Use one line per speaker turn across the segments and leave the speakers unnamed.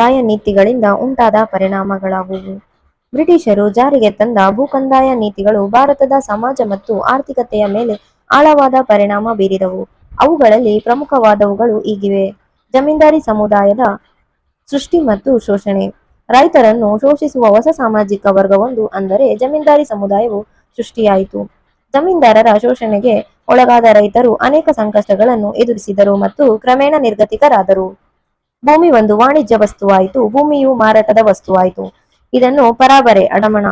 ಕಂದಾಯ ನೀತಿಗಳಿಂದ ಉಂಟಾದ ಪರಿಣಾಮಗಳಾಗುವು. ಬ್ರಿಟಿಷರು ಜಾರಿಗೆ ತಂದ ಭೂಕಂದಾಯ ನೀತಿಗಳು ಭಾರತದ ಸಮಾಜ ಮತ್ತು ಆರ್ಥಿಕತೆಯ ಮೇಲೆ ಆಳವಾದ ಪರಿಣಾಮ ಬೀರಿದವು. ಅವುಗಳಲ್ಲಿ ಪ್ರಮುಖವಾದವುಗಳು ಈಗಿವೆ. ಜಮೀನ್ದಾರಿ ಸಮುದಾಯದ ಸೃಷ್ಟಿ ಮತ್ತು ಶೋಷಣೆ. ರೈತರನ್ನು ಶೋಷಿಸುವ ಹೊಸ ಸಾಮಾಜಿಕ ವರ್ಗವೊಂದು ಅಂದರೆ ಜಮೀನ್ದಾರಿ ಸಮುದಾಯವು ಸೃಷ್ಟಿಯಾಯಿತು. ಜಮೀನ್ದಾರರ ಶೋಷಣೆಗೆ ಒಳಗಾದ ರೈತರು ಅನೇಕ ಸಂಕಷ್ಟಗಳನ್ನು ಎದುರಿಸಿದರು ಮತ್ತು ಕ್ರಮೇಣ ನಿರ್ಗತಿಕರಾದರು. ಭೂಮಿ ಒಂದು ವಾಣಿಜ್ಯ ವಸ್ತುವಾಯಿತು, ಭೂಮಿಯು ಮಾರಾಟದ ವಸ್ತುವಾಯಿತು. ಇದನ್ನು ಪರಾಬರೆ, ಅಡಮಣ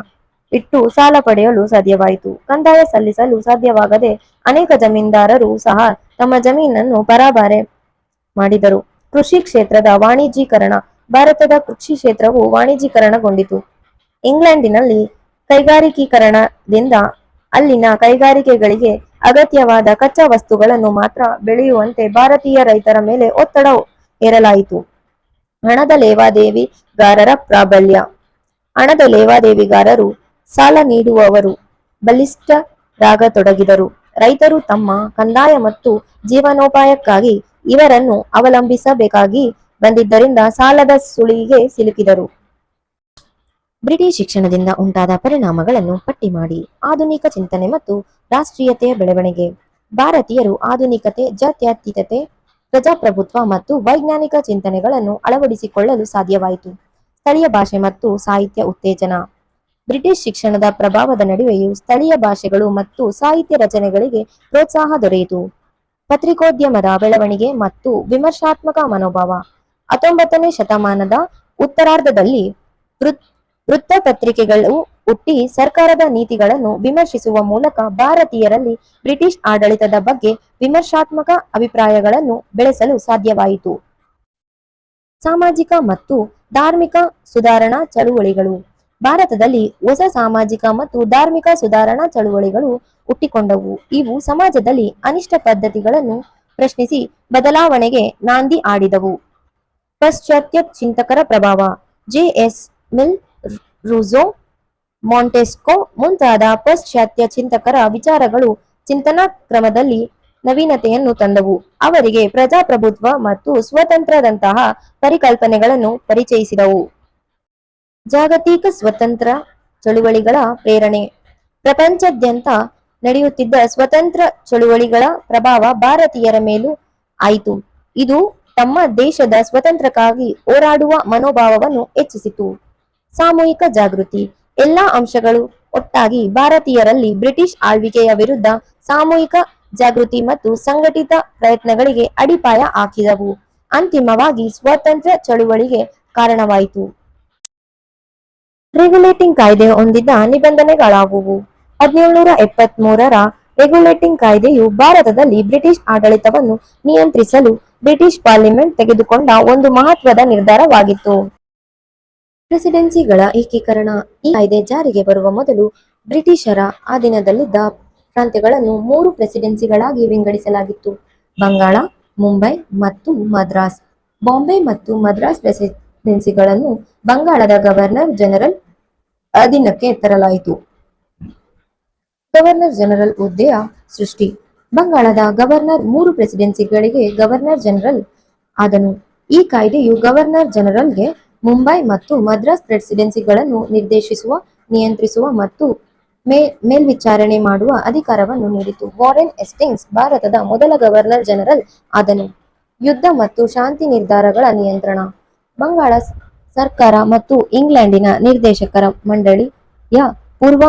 ಇಟ್ಟು ಸಾಲ ಪಡೆಯಲು ಸಾಧ್ಯವಾಯಿತು. ಕಂದಾಯ ಸಲ್ಲಿಸಲು ಸಾಧ್ಯವಾಗದೆ ಅನೇಕ ಜಮೀನ್ದಾರರು ಸಹ ತಮ್ಮ ಜಮೀನನ್ನು ಪರಾಬಾರೆ ಮಾಡಿದರು. ಕೃಷಿ ಕ್ಷೇತ್ರದ ವಾಣಿಜ್ಯೀಕರಣ, ಭಾರತದ ಕೃಷಿ ಕ್ಷೇತ್ರವು ವಾಣಿಜ್ಯೀಕರಣಗೊಂಡಿತು. ಇಂಗ್ಲೆಂಡಿನಲ್ಲಿ ಕೈಗಾರಿಕೀಕರಣದಿಂದ ಅಲ್ಲಿನ ಕೈಗಾರಿಕೆಗಳಿಗೆ ಅಗತ್ಯವಾದ ಕಚ್ಚಾ ವಸ್ತುಗಳನ್ನು ಮಾತ್ರ ಬೆಳೆಯುವಂತೆ ಭಾರತೀಯ ರೈತರ ಮೇಲೆ ಒತ್ತಡ ಹೇರಲಾಯಿತು. ಹಣದ ಲೇವಾದೇವಿಗಾರರ ಪ್ರಾಬಲ್ಯ. ಹಣದ ಲೇವಾದೇವಿಗಾರರು ಸಾಲ ನೀಡುವವರು ಬಲಿಷ್ಠರಾಗತೊಡಗಿದರು ರೈತರು ತಮ್ಮ ಕಂದಾಯ ಮತ್ತು ಜೀವನೋಪಾಯಕ್ಕಾಗಿ ಇವರನ್ನು ಅವಲಂಬಿಸಬೇಕಾಗಿ ಬಂದಿದ್ದರಿಂದ ಸಾಲದ ಸುಳಿಗೆ ಸಿಲುಕಿದರು. ಬ್ರಿಟಿಷ್ ಶಿಕ್ಷಣದಿಂದ ಉಂಟಾದ ಪರಿಣಾಮಗಳನ್ನು ಪಟ್ಟಿ ಮಾಡಿ ಆಧುನಿಕ ಚಿಂತನೆ ಮತ್ತು ರಾಷ್ಟ್ರೀಯತೆಯ ಬೆಳವಣಿಗೆ. ಭಾರತೀಯರು ಆಧುನಿಕತೆ, ಜಾತ್ಯತೀತತೆ ಪ್ರಜಾಪ್ರಭುತ್ವ ಮತ್ತು ವೈಜ್ಞಾನಿಕ ಚಿಂತನೆಗಳನ್ನು ಅಳವಡಿಸಿಕೊಳ್ಳಲು ಸಾಧ್ಯವಾಯಿತು. ಸ್ಥಳೀಯ ಭಾಷೆ ಮತ್ತು ಸಾಹಿತ್ಯ ಉತ್ತೇಜನ. ಬ್ರಿಟಿಷ್ ಶಿಕ್ಷಣದ ಪ್ರಭಾವದ ನಡುವೆಯೂ ಸ್ಥಳೀಯ ಭಾಷೆಗಳು ಮತ್ತು ಸಾಹಿತ್ಯ ರಚನೆಗಳಿಗೆ ಪ್ರೋತ್ಸಾಹ ದೊರೆಯಿತು. ಪತ್ರಿಕೋದ್ಯಮದ ಬೆಳವಣಿಗೆ ಮತ್ತು ವಿಮರ್ಶಾತ್ಮಕ ಮನೋಭಾವ. ಹತ್ತೊಂಬತ್ತನೇ ಶತಮಾನದ ಉತ್ತರಾರ್ಧದಲ್ಲಿ ವೃತ್ ವೃತ್ತಪತ್ರಿಕೆಗಳು ಹುಟ್ಟಿ ಸರ್ಕಾರದ ನೀತಿಗಳನ್ನು ವಿಮರ್ಶಿಸುವ ಮೂಲಕ ಭಾರತೀಯರಲ್ಲಿ ಬ್ರಿಟಿಷ್ ಆಡಳಿತದ ಬಗ್ಗೆ ವಿಮರ್ಶಾತ್ಮಕ ಅಭಿಪ್ರಾಯಗಳನ್ನು ಬೆಳೆಸಲು ಸಾಧ್ಯವಾಯಿತು. ಸಾಮಾಜಿಕ ಮತ್ತು ಧಾರ್ಮಿಕ ಸುಧಾರಣಾ ಚಳುವಳಿಗಳು. ಭಾರತದಲ್ಲಿ ಹೊಸ ಸಾಮಾಜಿಕ ಮತ್ತು ಧಾರ್ಮಿಕ ಸುಧಾರಣಾ ಚಳುವಳಿಗಳು ಹುಟ್ಟಿಕೊಂಡವು. ಇವು ಸಮಾಜದಲ್ಲಿ ಅನಿಷ್ಟ ಪದ್ಧತಿಗಳನ್ನು ಪ್ರಶ್ನಿಸಿ ಬದಲಾವಣೆಗೆ ನಾಂದಿ ಆಡಿದವು. ಪಾಶ್ಚಾತ್ಯ ಚಿಂತಕರ ಪ್ರಭಾವ. J S Mill Rousseau Montesquieu ಮುಂತಾದ ಪಾಶ್ಚಾತ್ಯ ಚಿಂತಕರ ವಿಚಾರಗಳು ಚಿಂತನಾ ಕ್ರಮದಲ್ಲಿ ನವೀನತೆಯನ್ನು ತಂದವು. ಅವರಿಗೆ ಪ್ರಜಾಪ್ರಭುತ್ವ ಮತ್ತು ಸ್ವತಂತ್ರದಂತಹ ಪರಿಕಲ್ಪನೆಗಳನ್ನು ಪರಿಚಯಿಸಿದವು. ಜಾಗತಿಕ ಸ್ವತಂತ್ರ ಚಳುವಳಿಗಳ ಪ್ರೇರಣೆ. ಪ್ರಪಂಚದಾದ್ಯಂತ ನಡೆಯುತ್ತಿದ್ದ ಸ್ವತಂತ್ರ ಚಳುವಳಿಗಳ ಪ್ರಭಾವ ಭಾರತೀಯರ ಮೇಲೂ ಆಯಿತು. ಇದು ತಮ್ಮ ದೇಶದ ಸ್ವತಂತ್ರಕ್ಕಾಗಿ ಹೋರಾಡುವ ಮನೋಭಾವವನ್ನು ಹೆಚ್ಚಿಸಿತು. ಸಾಮೂಹಿಕ ಜಾಗೃತಿ ಎಲ್ಲಾ ಅಂಶಗಳು ಒಟ್ಟಾಗಿ ಭಾರತೀಯರಲ್ಲಿ ಬ್ರಿಟಿಷ್ ಆಳ್ವಿಕೆಯ ವಿರುದ್ಧ ಸಾಮೂಹಿಕ ಜಾಗೃತಿ ಮತ್ತು ಸಂಘಟಿತ ಪ್ರಯತ್ನಗಳಿಗೆ ಅಡಿಪಾಯ ಹಾಕಿದವು. ಅಂತಿಮವಾಗಿ ಸ್ವಾತಂತ್ರ್ಯ ಚಳುವಳಿಗೆ ಕಾರಣವಾಯಿತು. ರೆಗ್ಯುಲೇಟಿಂಗ್ ಕಾಯ್ದೆ ಹೊಂದಿದ್ದ ನಿಬಂಧನೆಗಳಾಗುವು. ಹದಿನೇಳುನೂರ ಎಪ್ಪತ್ತ್ ಮೂರರ ರೆಗ್ಯುಲೇಟಿಂಗ್ ಕಾಯ್ದೆಯು ಭಾರತದಲ್ಲಿ ಬ್ರಿಟಿಷ್ ಆಡಳಿತವನ್ನು ನಿಯಂತ್ರಿಸಲು ಬ್ರಿಟಿಷ್ ಪಾರ್ಲಿಮೆಂಟ್ ತೆಗೆದುಕೊಂಡ ಒಂದು ಮಹತ್ವದ ನಿರ್ಧಾರವಾಗಿತ್ತು. ಪ್ರೆಸಿಡೆನ್ಸಿಗಳ ಏಕೀಕರಣ ಈ ಕಾಯ್ದೆ ಜಾರಿಗೆ ಬರುವ ಮೊದಲು ಬ್ರಿಟಿಷರ ಅಧೀನದಲ್ಲಿದ್ದ ಪ್ರಾಂತ್ಯಗಳನ್ನು ಮೂರು ಪ್ರೆಸಿಡೆನ್ಸಿಗಳಾಗಿ ವಿಂಗಡಿಸಲಾಗಿತ್ತು. ಬಂಗಾಳ, ಮುಂಬೈ ಮತ್ತು ಮದ್ರಾಸ್. ಬಾಂಬೆ ಮತ್ತು ಮದ್ರಾಸ್ ಪ್ರೆಸಿಡೆನ್ಸಿಗಳನ್ನು ಬಂಗಾಳದ ಗವರ್ನರ್ ಜನರಲ್ ಅಧೀನಕ್ಕೆ ತರಲಾಯಿತು. ಗವರ್ನರ್ ಜನರಲ್ ಹುದ್ದೆಯ ಸೃಷ್ಟಿ. ಬಂಗಾಳದ ಗವರ್ನರ್ ಮೂರು ಪ್ರೆಸಿಡೆನ್ಸಿಗಳಿಗೆ ಗವರ್ನರ್ ಜನರಲ್ ಆದನು. ಈ ಕಾಯ್ದೆಯು ಗವರ್ನರ್ ಜನರಲ್ಗೆ ಮುಂಬೈ ಮತ್ತು ಮದ್ರಾಸ್ ಪ್ರೆಸಿಡೆನ್ಸಿಗಳನ್ನು ನಿರ್ದೇಶಿಸುವ, ನಿಯಂತ್ರಿಸುವ ಮತ್ತು ಮೇಲ್ವಿಚಾರಣೆ ಮಾಡುವ ಅಧಿಕಾರವನ್ನು ನೀಡಿತು. ವಾರೆನ್ ಎಸ್ಟಿಂಗ್ಸ್ ಭಾರತದ ಮೊದಲ ಗವರ್ನರ್ ಜನರಲ್ ಆದನು. ಯುದ್ಧ ಮತ್ತು ಶಾಂತಿ ನಿರ್ಧಾರಗಳ ನಿಯಂತ್ರಣ. ಬಂಗಾಳ ಸರ್ಕಾರ ಮತ್ತು ಇಂಗ್ಲೆಂಡಿನ ನಿರ್ದೇಶಕರ ಮಂಡಳಿಯ ಪೂರ್ವ,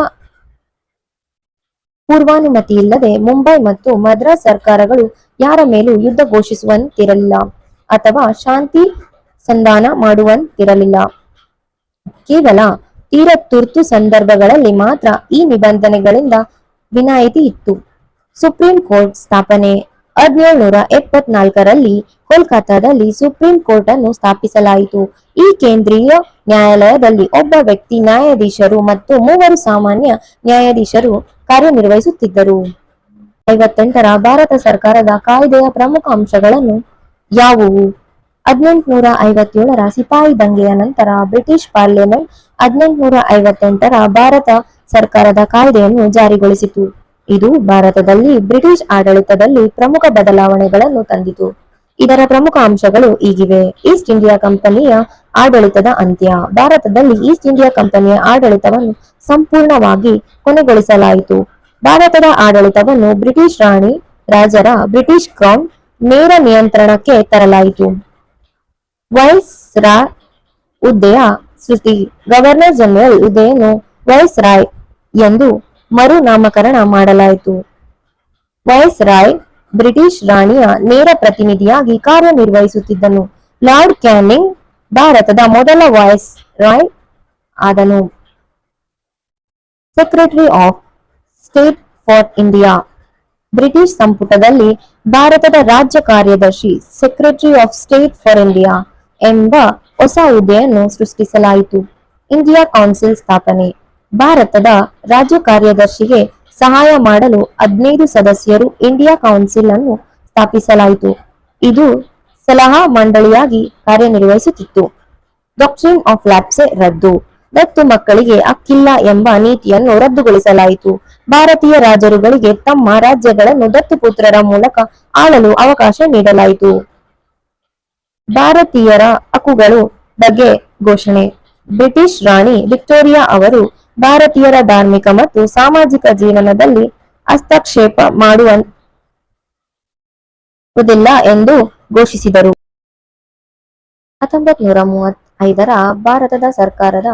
ಪೂರ್ವಾನುಮತಿಯಿಲ್ಲದೆ ಮುಂಬೈ ಮತ್ತು ಮದ್ರಾಸ್ ಸರ್ಕಾರಗಳು ಯಾರ ಮೇಲೂ ಯುದ್ಧ ಘೋಷಿಸುವಂತಿರಲಿಲ್ಲ. ಅಥವಾ ಶಾಂತಿ ಸಂಧಾನ ಮಾಡುವಂತಿರಲಿಲ್ಲ. ಕೇವಲ ತೀರ ತುರ್ತು ಸಂದರ್ಭಗಳಲ್ಲಿ ಮಾತ್ರ ಈ ನಿಬಂಧನೆಗಳಿಂದ ವಿನಾಯಿತಿ ಇತ್ತು. ಸುಪ್ರೀಂ ಕೋರ್ಟ್ ಸ್ಥಾಪನೆ ಹದಿನೇಳುನೂರ ಎಪ್ಪತ್ನಾಲ್ಕರಲ್ಲಿ ಕೋಲ್ಕತ್ತಾದಲ್ಲಿ ಸುಪ್ರೀಂ ಕೋರ್ಟ್ ಅನ್ನು ಸ್ಥಾಪಿಸಲಾಯಿತು. ಈ ಕೇಂದ್ರೀಯ ನ್ಯಾಯಾಲಯದಲ್ಲಿ ಒಬ್ಬ ವ್ಯಕ್ತಿ ನ್ಯಾಯಾಧೀಶರು ಮತ್ತು ಮೂವರು ಸಾಮಾನ್ಯ ನ್ಯಾಯಾಧೀಶರು ಕಾರ್ಯನಿರ್ವಹಿಸುತ್ತಿದ್ದರು. ಐವತ್ತೆಂಟರ ಭಾರತ ಸರ್ಕಾರದ ಕಾಯ್ದೆಯ ಪ್ರಮುಖ ಅಂಶಗಳನ್ನು ಯಾವುವು? ಹದಿನೆಂಟುನೂರ ಐವತ್ತೇಳರ ಸಿಪಾಯಿ ದಂಗೆಯ ನಂತರ ಬ್ರಿಟಿಷ್ ಪಾರ್ಲಿಮೆಂಟ್ ಹದಿನೆಂಟುನೂರ ಐವತ್ತೆಂಟರ ಭಾರತ ಸರ್ಕಾರದ ಕಾಯ್ದೆಯನ್ನು ಜಾರಿಗೊಳಿಸಿತು. ಇದು ಭಾರತದಲ್ಲಿ ಬ್ರಿಟಿಷ್ ಆಡಳಿತದಲ್ಲಿ ಪ್ರಮುಖ ಬದಲಾವಣೆಗಳನ್ನು ತಂದಿತು. ಇದರ ಪ್ರಮುಖ ಅಂಶಗಳು ಈಗಿವೆ. ಈಸ್ಟ್ ಇಂಡಿಯಾ ಕಂಪನಿಯ ಆಡಳಿತದ ಅಂತ್ಯ. ಭಾರತದಲ್ಲಿ ಈಸ್ಟ್ ಇಂಡಿಯಾ ಕಂಪನಿಯ ಆಡಳಿತವನ್ನು ಸಂಪೂರ್ಣವಾಗಿ ಕೊನೆಗೊಳಿಸಲಾಯಿತು. ಭಾರತದ ಆಡಳಿತವನ್ನು ಬ್ರಿಟಿಷ್ ರಾಣಿ ರಾಜರ ಬ್ರಿಟಿಷ್ ಕ್ರೌನ್ ನೇರ ನಿಯಂತ್ರಣಕ್ಕೆ ತರಲಾಯಿತು. ವೈಸ್ ರಾಯ್ ಹುದ್ದೆಯ ಸೃಷ್ಟಿ. ಗವರ್ನರ್ ಜನರಲ್ ಹುದ್ದೆಯನ್ನು ವೈಸ್ ರಾಯ್ ಎಂದು ಮರು ನಾಮಕರಣ ಮಾಡಲಾಯಿತು. ವೈಸ್ ರಾಯ್ ಬ್ರಿಟಿಷ್ ರಾಣಿಯ ನೇರ ಪ್ರತಿನಿಧಿಯಾಗಿ ಕಾರ್ಯನಿರ್ವಹಿಸುತ್ತಿದ್ದನು. ಲಾರ್ಡ್ ಕ್ಯಾನಿಂಗ್ ಭಾರತದ ಮೊದಲ viceroy ಆದನು. Secretary of state for India. British ಸಂಪುಟದಲ್ಲಿ ಭಾರತದ ರಾಜ್ಯ ಕಾರ್ಯದರ್ಶಿ, secretary of state for India. ಎಂಬ ಹೊಸ ಹುದ್ದೆಯನ್ನು ಸೃಷ್ಟಿಸಲಾಯಿತು. ಇಂಡಿಯಾ ಕೌನ್ಸಿಲ್ ಸ್ಥಾಪನೆ. ಭಾರತದ ರಾಜ್ಯ ಕಾರ್ಯದರ್ಶಿಗೆ ಸಹಾಯ ಮಾಡಲು ಹದಿನೈದು ಸದಸ್ಯರು ಇಂಡಿಯಾ ಕೌನ್ಸಿಲ್ ಅನ್ನು ಸ್ಥಾಪಿಸಲಾಯಿತು. ಇದು ಸಲಹಾ ಮಂಡಳಿಯಾಗಿ ಕಾರ್ಯನಿರ್ವಹಿಸುತ್ತಿತ್ತು. ಡಾಕ್ಟ್ರಿನ್ ಆಫ್ ಲ್ಯಾಪ್ಸೆ ರದ್ದು. ದತ್ತು ಮಕ್ಕಳಿಗೆ ಹಕ್ಕಿಲ್ಲ ಎಂಬ ನೀತಿಯನ್ನು ರದ್ದುಗೊಳಿಸಲಾಯಿತು. ಭಾರತೀಯ ರಾಜರುಗಳಿಗೆ ತಮ್ಮ ರಾಜ್ಯಗಳನ್ನು ದತ್ತುಪುತ್ರರ ಮೂಲಕ ಆಳಲು ಅವಕಾಶ ನೀಡಲಾಯಿತು. ಭಾರತೀಯರ ಹಕ್ಕುಗಳು ಬಗ್ಗೆ ಘೋಷಣೆ. ಬ್ರಿಟಿಷ್ ರಾಣಿ ವಿಕ್ಟೋರಿಯಾ ಅವರು ಭಾರತೀಯರ ಧಾರ್ಮಿಕ ಮತ್ತು ಸಾಮಾಜಿಕ ಜೀವನದಲ್ಲಿ ಹಸ್ತಕ್ಷೇಪ ಮಾಡುವುದಿಲ್ಲ ಎಂದು ಘೋಷಿಸಿದರು. ಹತ್ತೊಂಬತ್ ನೂರ ಮೂವತ್ತೈದರ ಭಾರತದ ಸರ್ಕಾರದ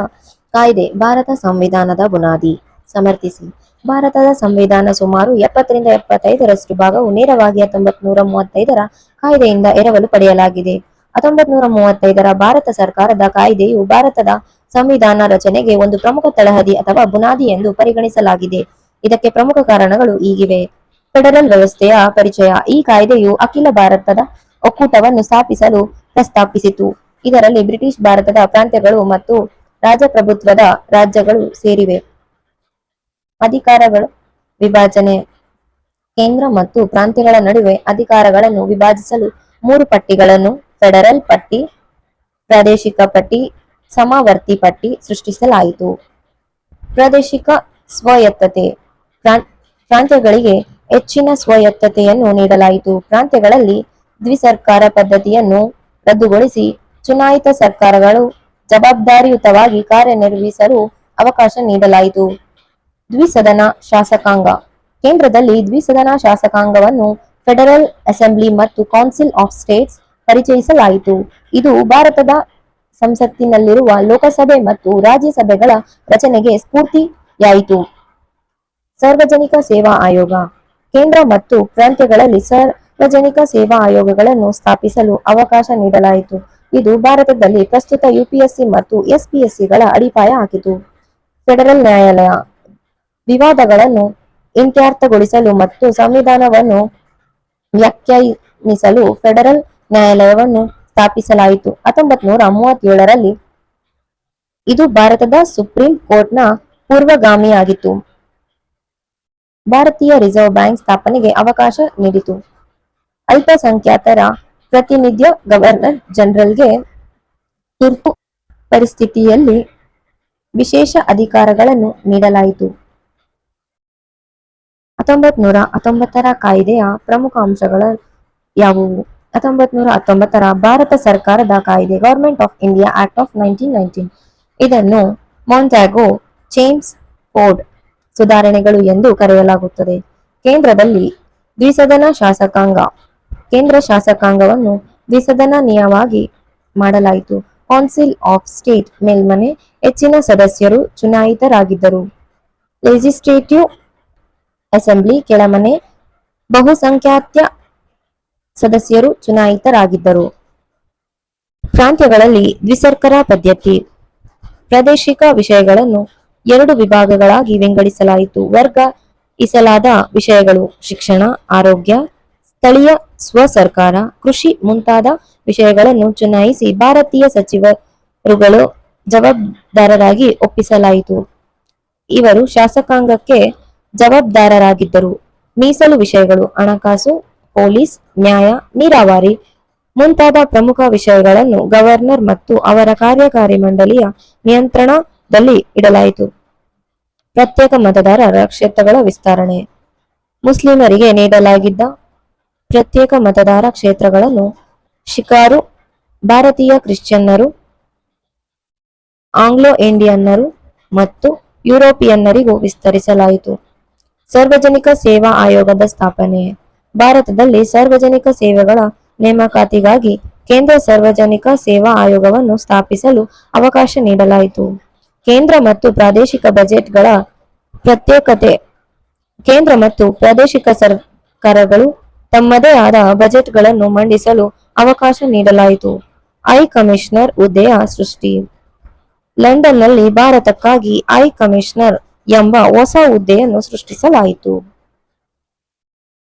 ಕಾಯ್ದೆ, ಭಾರತ ಸಂವಿಧಾನದ ಬುನಾದಿ. ಸಮರ್ಥಿಸಿ. ಭಾರತದ ಸಂವಿಧಾನ ಸುಮಾರು ಎಪ್ಪತ್ತರಿಂದ ಎಪ್ಪತ್ತೈದರಷ್ಟು ಭಾಗವು ನೇರವಾಗಿ ಹತ್ತೊಂಬತ್ ನೂರ ಮೂವತ್ತೈದರ ಕಾಯ್ದೆಯಿಂದ ಎರವಲು ಪಡೆಯಲಾಗಿದೆ. ಹತ್ತೊಂಬತ್ ನೂರ ಮೂವತ್ತೈದರ ಭಾರತ ಸರ್ಕಾರದ ಕಾಯ್ದೆಯು ಭಾರತದ ಸಂವಿಧಾನ ರಚನೆಗೆ ಒಂದು ಪ್ರಮುಖ ತಳಹದಿ ಅಥವಾ ಬುನಾದಿ ಎಂದು ಪರಿಗಣಿಸಲಾಗಿದೆ. ಇದಕ್ಕೆ ಪ್ರಮುಖ ಕಾರಣಗಳು ಈಗಿವೆ. ಫೆಡರಲ್ ವ್ಯವಸ್ಥೆಯ ಪರಿಚಯ. ಈ ಕಾಯ್ದೆಯು ಅಖಿಲ ಭಾರತದ ಒಕ್ಕೂಟವನ್ನು ಸ್ಥಾಪಿಸಲು ಪ್ರಸ್ತಾಪಿಸಿತು. ಇದರಲ್ಲಿ ಬ್ರಿಟಿಷ್ ಭಾರತದ ಪ್ರಾಂತ್ಯಗಳು ಮತ್ತು ರಾಜಪ್ರಭುತ್ವದ ರಾಜ್ಯಗಳು ಸೇರಿವೆ. ಅಧಿಕಾರಗಳು ವಿಭಜನೆ. ಕೇಂದ್ರ ಮತ್ತು ಪ್ರಾಂತ್ಯಗಳ ನಡುವೆ ಅಧಿಕಾರಗಳನ್ನು ವಿಭಜಿಸಲು ಮೂರು ಪಟ್ಟಿಗಳನ್ನು ಫೆಡರಲ್ ಪಟ್ಟಿ, ಪ್ರಾದೇಶಿಕ ಪಟ್ಟಿ, ಸಮಾವರ್ತಿ ಪಟ್ಟಿ ಸೃಷ್ಟಿಸಲಾಯಿತು. ಪ್ರಾದೇಶಿಕ ಸ್ವಾಯತ್ತತೆ ಪ್ರಾಂ- ಪ್ರಾಂತ್ಯಗಳಿಗೆ ಹೆಚ್ಚಿನ ಸ್ವಾಯತ್ತತೆಯನ್ನು ನೀಡಲಾಯಿತು. ಪ್ರಾಂತ್ಯಗಳಲ್ಲಿ ದ್ವಿಸರ್ಕಾರ ಪದ್ಧತಿಯನ್ನು ರದ್ದುಗೊಳಿಸಿ ಚುನಾಯಿತ ಸರ್ಕಾರಗಳು ಜವಾಬ್ದಾರಿಯುತವಾಗಿ ಕಾರ್ಯನಿರ್ವಹಿಸಲು ಅವಕಾಶ ನೀಡಲಾಯಿತು. ದ್ವಿಸದನ ಶಾಸಕಾಂಗ. ಕೇಂದ್ರದಲ್ಲಿ ದ್ವಿಸದನ ಶಾಸಕಾಂಗವನ್ನು ಫೆಡರಲ್ ಅಸೆಂಬ್ಲಿ ಮತ್ತು ಕೌನ್ಸಿಲ್ ಆಫ್ ಸ್ಟೇಟ್ಸ್ ಪರಿಚಯಿಸಲಾಯಿತು. ಇದು ಭಾರತದ ಸಂಸತ್ತಿನಲ್ಲಿರುವ ಲೋಕಸಭೆ ಮತ್ತು ರಾಜ್ಯಸಭೆಗಳ ರಚನೆಗೆ ಸ್ಫೂರ್ತಿಯಾಯಿತು. ಸಾರ್ವಜನಿಕ ಸೇವಾ ಆಯೋಗ. ಕೇಂದ್ರ ಮತ್ತು ಪ್ರಾಂತ್ಯಗಳಲ್ಲಿ ಸಾರ್ವಜನಿಕ ಸೇವಾ ಆಯೋಗಗಳನ್ನು ಸ್ಥಾಪಿಸಲು ಅವಕಾಶ ನೀಡಲಾಯಿತು. ಇದು ಭಾರತದಲ್ಲಿ ಪ್ರಸ್ತುತ ಯುಪಿಎಸ್ಸಿ ಮತ್ತು ಎಸ್ಪಿಎಸ್ಸಿಗಳ ಅಡಿಪಾಯ ಹಾಕಿತು ಫೆಡರಲ್ ನ್ಯಾಯಾಲಯ. ವಿವಾದಗಳನ್ನು ಇತ್ಯರ್ಥಗೊಳಿಸಲು ಮತ್ತು ಸಂವಿಧಾನವನ್ನು ವ್ಯಾಖ್ಯಾನಿಸಲು ಫೆಡರಲ್ ನ್ಯಾಯಾಲಯವನ್ನು ಸ್ಥಾಪಿಸಲಾಯಿತು. ಹತ್ತೊಂಬತ್ ನೂರ ಮೂವತ್ತೇಳರಲ್ಲಿ ಇದು ಭಾರತದ ಸುಪ್ರೀಂ ಕೋರ್ಟ್ನ ಪೂರ್ವಗಾಮಿಯಾಗಿತ್ತು. ಭಾರತೀಯ ರಿಸರ್ವ್ ಬ್ಯಾಂಕ್ ಸ್ಥಾಪನೆಗೆ ಅವಕಾಶ ನೀಡಿತು. ಅಲ್ಪಸಂಖ್ಯಾತರ ಪ್ರತಿನಿಧ್ಯ ಗವರ್ನರ್ ಜನರಲ್ಗೆ ತುರ್ತು ಪರಿಸ್ಥಿತಿಯಲ್ಲಿ ವಿಶೇಷ ಅಧಿಕಾರಗಳನ್ನು ನೀಡಲಾಯಿತು. ಹತ್ತೊಂಬತ್ ನೂರ ಹತ್ತೊಂಬತ್ತರ ಕಾಯ್ದೆಯ ಪ್ರಮುಖ ಅಂಶಗಳು ಯಾವುವು? ಹತ್ತೊಂಬತ್ ನೂರ ಹತ್ತೊಂಬತ್ತರ ಭಾರತ ಸರ್ಕಾರದ ಕಾಯ್ದೆ government of India act of nineteen nineteen ಇದನ್ನು ಮೊಂಟ್ಯಾಗೋ ಚೇಮ್ಸ್ ಕೋಡ್ ಸುಧಾರಣೆಗಳು ಎಂದು ಕರೆಯಲಾಗುತ್ತದೆ. ಕೇಂದ್ರದಲ್ಲಿ ದ್ವಿಸದನ ಶಾಸಕಾಂಗ, ಕೇಂದ್ರ ಶಾಸಕಾಂಗವನ್ನು ದ್ವಿಸದನ ನಿಯವಾಗಿ ಮಾಡಲಾಯಿತು. ಕೌನ್ಸಿಲ್ ಆಫ್ ಸ್ಟೇಟ್ ಮೇಲ್ಮನೆ ಹೆಚ್ಚಿನ ಸದಸ್ಯರು ಚುನಾಯಿತರಾಗಿದ್ದರು. ಲೆಜಿಸ್ಲೇಟಿವ್ ಅಸೆಂಬ್ಲಿ ಕೆಳಮನೆ ಬಹುಸಂಖ್ಯಾತ್ಯ ಸದಸ್ಯರು ಚುನಾಯಿತರಾಗಿದ್ದರು. ಪ್ರಾಂತ್ಯಗಳಲ್ಲಿ ದ್ವಿಸರ್ಕರ ಪದ್ಧತಿ. ಪ್ರಾದೇಶಿಕ ವಿಷಯಗಳನ್ನು ಎರಡು ವಿಭಾಗಗಳಾಗಿ ವಿಂಗಡಿಸಲಾಯಿತು. ವರ್ಗ ಇಸಲಾದ ವಿಷಯಗಳು ಶಿಕ್ಷಣ, ಆರೋಗ್ಯ, ಸ್ಥಳೀಯ ಸ್ವಸರ್ಕಾರ ಕೃಷಿ ಮುಂತಾದ ವಿಷಯಗಳನ್ನು ಚುನಾಯಿಸಿ ಭಾರತೀಯ ಸಚಿವರುಗಳು ಜವಾಬ್ದಾರರಾಗಿ ಒಪ್ಪಿಸಲಾಯಿತು. ಇವರು ಶಾಸಕಾಂಗಕ್ಕೆ ಜವಾಬ್ದಾರರಾಗಿದ್ದರು. ಮೀಸಲು ವಿಷಯಗಳು, ಹಣಕಾಸು ಪೊಲೀಸ್, ನ್ಯಾಯ, ನೀರಾವರಿ ಮುಂತಾದ ಪ್ರಮುಖ ವಿಷಯಗಳನ್ನು ಗವರ್ನರ್ ಮತ್ತು ಅವರ ಕಾರ್ಯಕಾರಿ ಮಂಡಳಿಯ ನಿಯಂತ್ರಣದಲ್ಲಿ ಇಡಲಾಯಿತು. ಪ್ರತ್ಯೇಕ ಮತದಾರರ ಕ್ಷೇತ್ರಗಳ ವಿಸ್ತರಣೆ. ಮುಸ್ಲಿಮರಿಗೆ ನೀಡಲಾಗಿದ್ದ ಪ್ರತ್ಯೇಕ ಮತದಾರ ಕ್ಷೇತ್ರಗಳನ್ನು ಶಿಕಾರು, ಭಾರತೀಯ ಕ್ರಿಶ್ಚಿಯನ್ನರು, ಆಂಗ್ಲೋ ಇಂಡಿಯನ್ನರು ಮತ್ತು ಯುರೋಪಿಯನ್ನರಿಗೂ ವಿಸ್ತರಿಸಲಾಯಿತು. ಸಾರ್ವಜನಿಕ ಸೇವಾ ಆಯೋಗದ ಸ್ಥಾಪನೆ. ಭಾರತದಲ್ಲಿ ಸಾರ್ವಜನಿಕ ಸೇವೆಗಳ ನೇಮಕಾತಿಗಾಗಿ ಕೇಂದ್ರ ಸಾರ್ವಜನಿಕ ಸೇವಾ ಆಯೋಗವನ್ನು ಸ್ಥಾಪಿಸಲು ಅವಕಾಶ ನೀಡಲಾಯಿತು. ಕೇಂದ್ರ ಮತ್ತು ಪ್ರಾದೇಶಿಕ ಬಜೆಟ್ಗಳ ಪ್ರತ್ಯೇಕತೆ, ಕೇಂದ್ರ ಮತ್ತು ಪ್ರಾದೇಶಿಕ ಸರ್ಕಾರಗಳು ತಮ್ಮದೇ ಆದ ಬಜೆಟ್ಗಳನ್ನು ಮಂಡಿಸಲು ಅವಕಾಶ ನೀಡಲಾಯಿತು. ಐ ಕಮಿಷನರ್ ಹುದ್ದೆಯ ಸೃಷ್ಟಿ. ಲಂಡನ್ನಲ್ಲಿ ಭಾರತಕ್ಕಾಗಿ ಐ ಕಮಿಷನರ್ ಎಂಬ ಹೊಸ ಹುದ್ದೆಯನ್ನು ಸೃಷ್ಟಿಸಲಾಯಿತು.